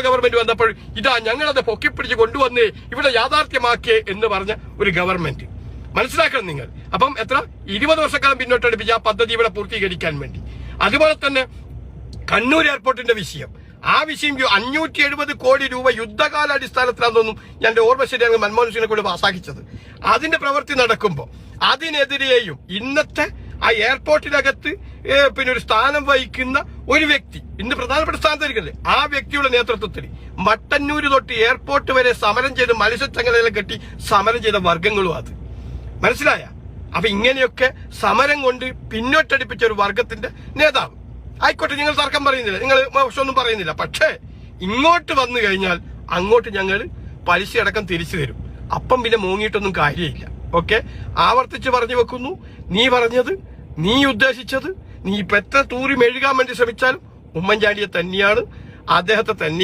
ഞങ്ങളുടെ ഗവൺമെന്റ് വന്നപ്പോൾ ഇതാ ഞങ്ങളത് പൊക്കിപ്പിടിച്ച് കൊണ്ടുവന്നേ ഇവിടെ യാഥാർത്ഥ്യമാക്കിയേ എന്ന് പറഞ്ഞ ഒരു ഗവൺമെന്റ് മനസ്സിലാക്കണം നിങ്ങൾ. അപ്പം എത്ര? ഇരുപത് വർഷക്കാലം പിന്നോട്ടടുപ്പിച്ച് ആ പദ്ധതി ഇവിടെ പൂർത്തീകരിക്കാൻ വേണ്ടി. അതുപോലെ തന്നെ കണ്ണൂർ എയർപോർട്ടിന്റെ വിഷയം. ആ വിഷയം അഞ്ഞൂറ്റി എഴുപത് കോടി രൂപ യുദ്ധകാലാടിസ്ഥാനത്തിലാണെന്നൊന്നും ഞാൻ ഓർമ്മ ശരിയാണ് മൻമോഹൻ സിംഗിനെ കൂടി പാസാക്കിച്ചത് അതിന്റെ പ്രവൃത്തി നടക്കുമ്പോൾ അതിനെതിരെയും ഇന്നത്തെ ആ എയർപോർട്ടിനകത്ത് പിന്നെ ഒരു സ്ഥാനം വഹിക്കുന്ന ഒരു വ്യക്തി. ഇന്ന് പ്രധാനപ്പെട്ട സ്ഥാനത്തായിരിക്കല്ലേ ആ വ്യക്തിയുടെ നേതൃത്വത്തിൽ മട്ടന്നൂര് തൊട്ട് എയർപോർട്ട് വരെ സമരം ചെയ്ത് മത്സ്യച്ചങ്ങലെല്ലാം കെട്ടി സമരം ചെയ്ത വർഗങ്ങളും അത്. മനസ്സിലായ? അപ്പൊ ഇങ്ങനെയൊക്കെ സമരം കൊണ്ട് പിന്നോട്ടടിപ്പിച്ച ഒരു വർഗത്തിന്റെ നേതാവ്. ആയിക്കോട്ടെ നിങ്ങൾ തർക്കം പറയുന്നില്ല. നിങ്ങൾ മോശമൊന്നും പറയുന്നില്ല. പക്ഷേ ഇങ്ങോട്ട് വന്നു കഴിഞ്ഞാൽ അങ്ങോട്ട് ഞങ്ങൾ പലിശ അടക്കം തിരിച്ചു തരും. അപ്പം പിന്നെ മൂങ്ങിയിട്ടൊന്നും കാര്യമില്ല. ഓക്കെ ആവർത്തിച്ച് പറഞ്ഞു വെക്കുന്നു. നീ പറഞ്ഞത് നീ ഉദ്ദേശിച്ചത് നീ ഇപ്പൊ എത്ര തൂറി മെഴുകാൻ വേണ്ടി ശ്രമിച്ചാലും ഉമ്മൻചാണ്ടിയെ തന്നെയാണ്. അദ്ദേഹത്തെ തന്നെ